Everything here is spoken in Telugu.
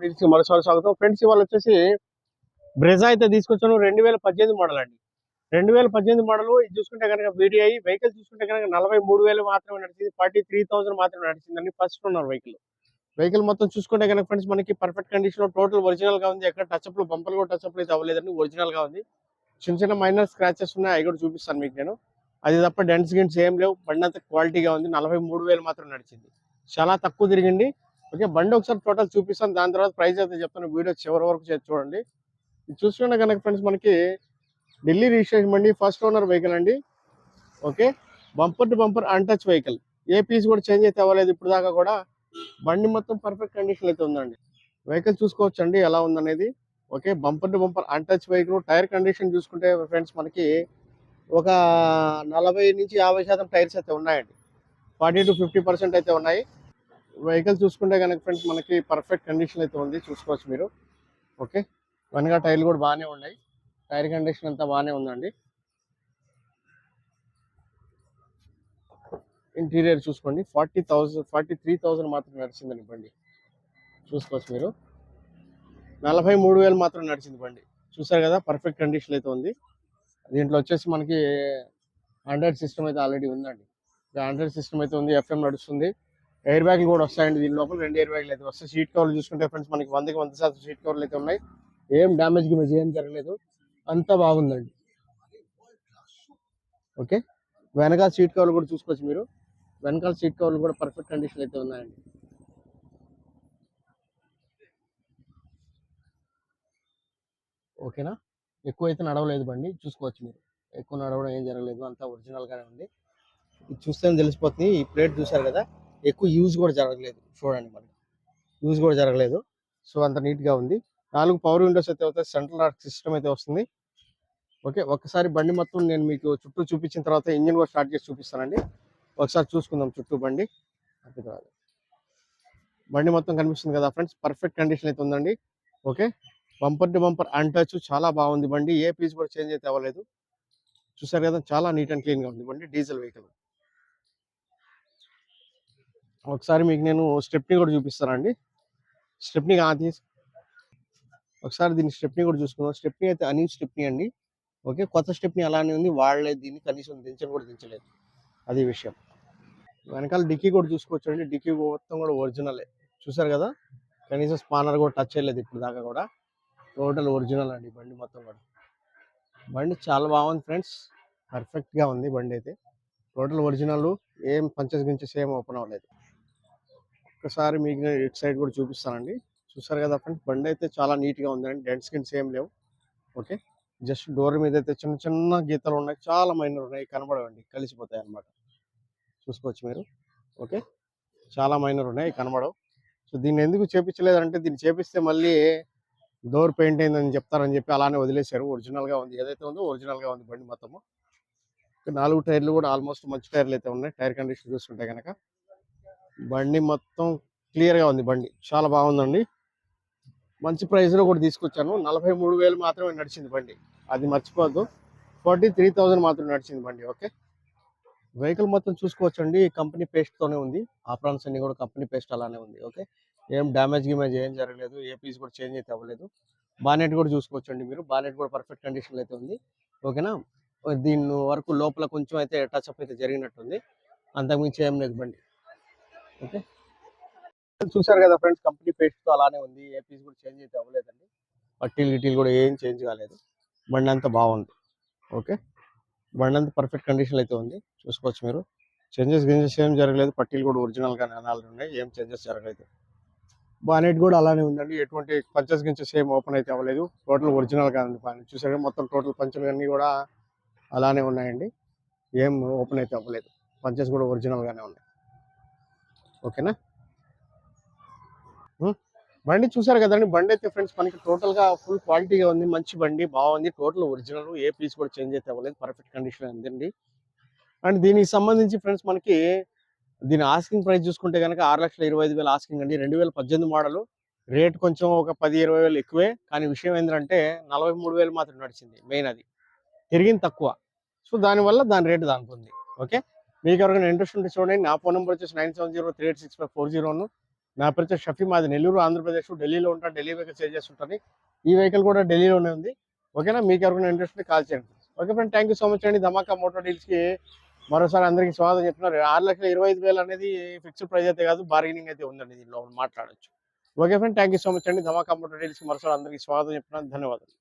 ఫ్రెండ్స్ మరోసారి స్వాగతం. ఫ్రెండ్స్ ఇవాళ వచ్చేసి బ్రెజా అయితే తీసుకొచ్చాను. రెండు వేల పద్దెనిమిది మోడల్ అండి. రెండు వేల పద్దెనిమిది మోడల్ ఇది చూసుకుంటే కనుక వీడియో వెహికల్ చూసుకుంటే కనుక నలభై మూడు వేలు మాత్రమే నడిచింది. ఫార్టీ త్రీ థౌసండ్ మాత్రమే నడిచిందండి ఫస్ట్ ఉన్నారు వెహికల్ వెహికల్ మొత్తం చూసుకుంటే కనుక ఫ్రెండ్స్ మనకి పర్ఫెక్ట్ కండిషన్లో టోటల్ ఒరిజినల్గా ఉంది. ఎక్కడ టచ్ అప్లు బంపలు కూడా టచ్ అప్లు అయితే అవ్వలేదండి. ఒరిజినల్గా ఉంది. చిన్న చిన్న మైనర్ స్క్రాచెస్ ఉన్నాయి. అవి కూడా చూపిస్తాను మీకు నేను. అది తప్ప డెన్స్ గింట్స్ ఏం లేవు. బండి క్వాలిటీగా ఉంది. నలభై మూడు వేలు మాత్రం నడిచింది. చాలా తక్కువ తిరిగింది. ఓకే బండి ఒకసారి టోటల్ చూపిస్తాను. దాని తర్వాత ప్రైస్ అయితే చెప్తాను. వీడియో చివరి వరకు చూడండి. ఇది చూసుకుంటే కనుక ఫ్రెండ్స్ మనకి ఢిల్లీ రిజిస్ట్రేషన్ బండి ఫస్ట్ ఓనర్ వెహికల్ అండి. Okay bumper to bumper untouched vehicle a piece కూడా చేంజ్ అయితే అవ్వలేదు ఇప్పుడు దాకా కూడా. బండి మొత్తం పర్ఫెక్ట్ కండిషన్ అయితే ఉందండి. వెహికల్ చూసుకోవచ్చు అండి ఎలా ఉందనేది. Okay bumper to bumper untouched vehicle tyre condition చూసుకుంటే ఫ్రెండ్స్ మనకి ఒక నలభై నుంచి యాభై శాతం టైర్స్ అయితే ఉన్నాయండి. ఫార్టీ టు ఫిఫ్టీ పర్సెంట్ అయితే ఉన్నాయి. వెహికల్ చూసుకుంటే కనుక ఫ్రెండ్స్ మనకి పర్ఫెక్ట్ కండిషన్ అయితే ఉంది. చూసుకోవచ్చు మీరు. ఓకే? వెనక టైర్లు కూడా బాగానే ఉన్నాయి. టైర్ కండిషన్ అంతా బాగానే ఉందండి. ఇంటీరియర్ చూసుకోండి. Forty thousand forty three thousand మాత్రం నడిచిందండి బండి. చూసుకోవచ్చు మీరు. నలభై మూడు వేలు మాత్రం నడిచింది బండి. చూసారు కదా? పర్ఫెక్ట్ కండిషన్ అయితే ఉంది. దీంట్లో వచ్చేసి మనకి ఆండ్రాయిడ్ సిస్టమ్ అయితే ఆల్రెడీ ఉందండి. ఆండ్రాయిడ్ సిస్టమ్ అయితే ఉంది. ఎఫ్ఎం నడుస్తుంది. ఎయిర్ బ్యాగ్లు కూడా వస్తాయండి దీని లోపల. రెండు ఎయిర్ బ్యాగ్లు అయితే వస్తాయి. సీట్ కవర్లు చూసుకుంటే ఫ్రెండ్స్ మనకి వందకి వంద శాతం సీట్ కవర్లు అయితే ఉన్నాయి. ఏం డ్యామేజ్ గిమేజ్ ఏం జరగలేదు. అంతా బాగుందండి. ఓకే? వెనకాల సీట్ కవర్లు కూడా చూసుకోవచ్చు మీరు. వెనకాల సీట్ కవర్లు కూడా పర్ఫెక్ట్ కండిషన్ అయితే ఉన్నాయండి. ఓకేనా? ఎక్కువ అయితే నడవలేదు బండి. చూసుకోవచ్చు మీరు. ఎక్కువ నడవడం ఏం జరగలేదు. అంతా ఒరిజినల్గానే ఉంది. ఇది చూస్తే తెలిసిపోతుంది. ఈ ప్లేట్ చూసారు కదా? ఎక్కువ యూజ్ కూడా జరగలేదు. చూడండి మరి. యూజ్ కూడా జరగలేదు. సో అంత నీట్గా ఉంది. నాలుగు పవర్ విండోస్ అయితే అవుతాయి సెంట్రల్ లాక్ సిస్టమ్ అయితే వస్తుంది. ఓకే ఒకసారి బండి మొత్తం నేను మీకు చుట్టూ చూపించిన తర్వాత ఇంజిన్ కూడా స్టార్ట్ చేసి చూపిస్తానండి. ఒకసారి చూసుకుందాం చుట్టూ బండి. బండి మొత్తం కనిపిస్తుంది కదా ఫ్రెండ్స్? పర్ఫెక్ట్ కండిషన్ అయితే ఉందండి. Okay bumper to bumper untouched చాలా బాగుంది బండి. ఏ పీస్ కూడా చేంజ్ అయితే అవ్వలేదు. చూసారు కదా చాలా నీట్ అండ్ క్లీన్గా ఉంది బండి. Diesel vehicle. ఒకసారి మీకు నేను స్టెప్ని కూడా చూపిస్తానండి స్టెప్ని తీసి ఒకసారి దీని స్టెప్ని కూడా చూసుకుందాం. స్టెప్ని అయితే అనీ స్టెప్ని అండి. ఓకే? కొత్త స్టెప్ని అలానే ఉంది. వాళ్ళే దీన్ని కనీసం దించని కూడా దించలేదు. అది విషయం. వెనకాల డిక్కీ కూడా చూసుకోవచ్చు అండి డిక్కీ మొత్తం కూడా ఒరిజినలే. చూసారు కదా? కనీసం స్పానర్ కూడా టచ్ చేయలేదు ఇప్పుడు దాకా కూడా. టోటల్ ఒరిజినల్ అండి బండి మొత్తం కూడా. బండి చాలా బాగుంది ఫ్రెండ్స్. పర్ఫెక్ట్గా ఉంది బండి అయితే. Total original. ఏం పంచెస్ గురించి ఏం ఓపెన్ అవ్వలేదు. ఒకసారి మీకు ఇటు సైడ్ కూడా చూపిస్తానండి. చూసారు కదా ఫ్రెండ్స్ బండి అయితే చాలా నీట్గా ఉందండి. డెంట్ స్కిన్స్ ఏం లేవు. ఓకే. జస్ట్ డోర్ మీద అయితే చిన్న చిన్న గీతలు ఉన్నాయి. చాలా మైనర్ ఉన్నాయి. కనబడవండి. కలిసిపోతాయి అనమాట చూసుకోవచ్చు మీరు. ఓకే. చాలా మైనర్ ఉన్నాయి. కనబడవు. సో దీన్ని ఎందుకు చేపించలేదంటే దీన్ని చేపిస్తే మళ్ళీ డోర్ పెయింట్ అయిందని చెప్తారని చెప్పి అలానే వదిలేశారు. ఒరిజినల్గా ఉంది. ఏదైతే ఉందో ఒరిజినల్గా ఉంది బండి మొత్తము. నాలుగు టైర్లు కూడా ఆల్మోస్ట్ మంచి టైర్లు అయితే ఉన్నాయి. టైర్ కండిషన్ చూస్తుంటే కనుక బండి మొత్తం క్లియర్గా ఉంది బండి. చాలా బాగుందండి. మంచి ప్రైస్లో కూడా తీసుకొచ్చాను. నలభై మూడు వేలు మాత్రమే నడిచింది బండి. అది మర్చిపోద్దు ఫార్టీ త్రీ థౌసండ్ మాత్రం నడిచింది బండి ఓకే? వెహికల్ మొత్తం చూసుకోవచ్చండి. కంపెనీ పేస్ట్ తోనే ఉంది. ఆప్రాన్స్ అన్ని కూడా కంపెనీ పేస్ట్ అలానే ఉంది ఓకే? ఏం డ్యామేజ్ గిమేజ్ ఏం జరగలేదు. ఏ పీస్ కూడా చేంజ్ అయితే అవ్వలేదు. బానెట్ కూడా చూసుకోవచ్చండి మీరు. బానెట్ కూడా పర్ఫెక్ట్ కండిషన్ అయితే ఉంది ఓకేనా? దీని వరకు లోపల కొంచెం అయితే టచ్ అప్ అయితే జరిగినట్టుంది. అంతకుమించి ఏం లేదు బండి. ఓకే. చూసారు కదా ఫ్రెండ్స్ కంపెనీ పేస్ట్తో అలానే ఉంది. ఏ పీస్ కూడా చేంజ్ అయితే అవ్వలేదండి. పట్టీలు గిట్టీలు కూడా ఏం చేంజ్ కాలేదు. బండి అంతా బాగుంది. ఓకే. బండి అంతా పర్ఫెక్ట్ కండిషన్ అయితే ఉంది. చూసుకోవచ్చు మీరు. చేంజెస్ గింజెస్ ఏం జరగలేదు. పట్టీలు కూడా ఒరిజినల్ గానే అనాలు ఉన్నాయి. ఏం చేంజెస్ జరగలేదు. బానెట్ కూడా అలానే ఉందండి. ఎటువంటి పంచెస్ గించెస్ ఏం ఓపెన్ అయితే అవ్వలేదు. టోటల్ ఒరిజినల్గా ఉంది బానెట్. చూసారు మొత్తం టోటల్ పంచులు అన్నీ కూడా అలానే ఉన్నాయండి. ఏం ఓపెన్ అయితే అవ్వలేదు. పంచెస్ కూడా ఒరిజినల్ గానే ఉన్నాయి. ఓకేనా? బండి చూసారు కదండి బండి అయితే ఫ్రెండ్స్ మనకి టోటల్గా ఫుల్ క్వాలిటీగా ఉంది మంచి బండి బాగుంది టోటల్ ఒరిజినల్ ఏ పీస్ కూడా చేంజ్ అయితే అవ్వలేదు పర్ఫెక్ట్ కండిషన్ ఉందండి అండ్ దీనికి సంబంధించి ఫ్రెండ్స్ మనకి దీని ఆస్కింగ్ ప్రైస్ చూసుకుంటే కనుక ఆరు లక్షల ఇరవై ఐదు వేలు ఆస్కింగ్ అండి రెండు వేల పద్దెనిమిది మోడల్. రేట్ కొంచెం ఒక పది ఇరవై వేలు ఎక్కువే కానీ విషయం ఏంటంటే నలభై మూడు వేలు మాత్రం నడిచింది మెయిన్ అది తిరిగింది తక్కువ. సో దానివల్ల దాని రేటు దానికి ఉంది ఓకే? మీకు ఎవరికైనా ఇంట్రెస్ట్ ఉంటే చూడండి. నా ఫోన్ నెంబర్ వచ్చేసి nine seven zero three eight six five four zero నా. పేరు వచ్చేసి షఫీ. మాది నెల్లూరు ఆంధ్రప్రదేశ్ ఢిల్లీలో ఉంటా ఢిల్లీ వెహికల్ సేల్ చేస్తుంటాను. ఈ వెహికల్ కూడా ఢిల్లీలోనే ఉంది. ఓకేనా? మీకు ఎవరికైనా ఇంట్రెస్ట్ ఉంటే కాల్ చేయండి. Okay friend thank you so much అండి. ధమాకా మోటో డీల్స్కి మరోసారి అందరికీ స్వాగతం చెప్తున్నారు. ఆరు లక్షల ఇరవై ఐదు వేలు అనేది ఫిక్స్డ్ ప్రైస్ అయితే కాదు బార్గెనింగ్ అయితే ఉందండి దీనిలో మాట్లాడచ్చు. Okay friend thank you so much అండి. ధమాకా మోటో డీల్స్కి మరోసారి అందరికీ స్వాగతం చెప్తున్నాను. ధన్యవాదాలు.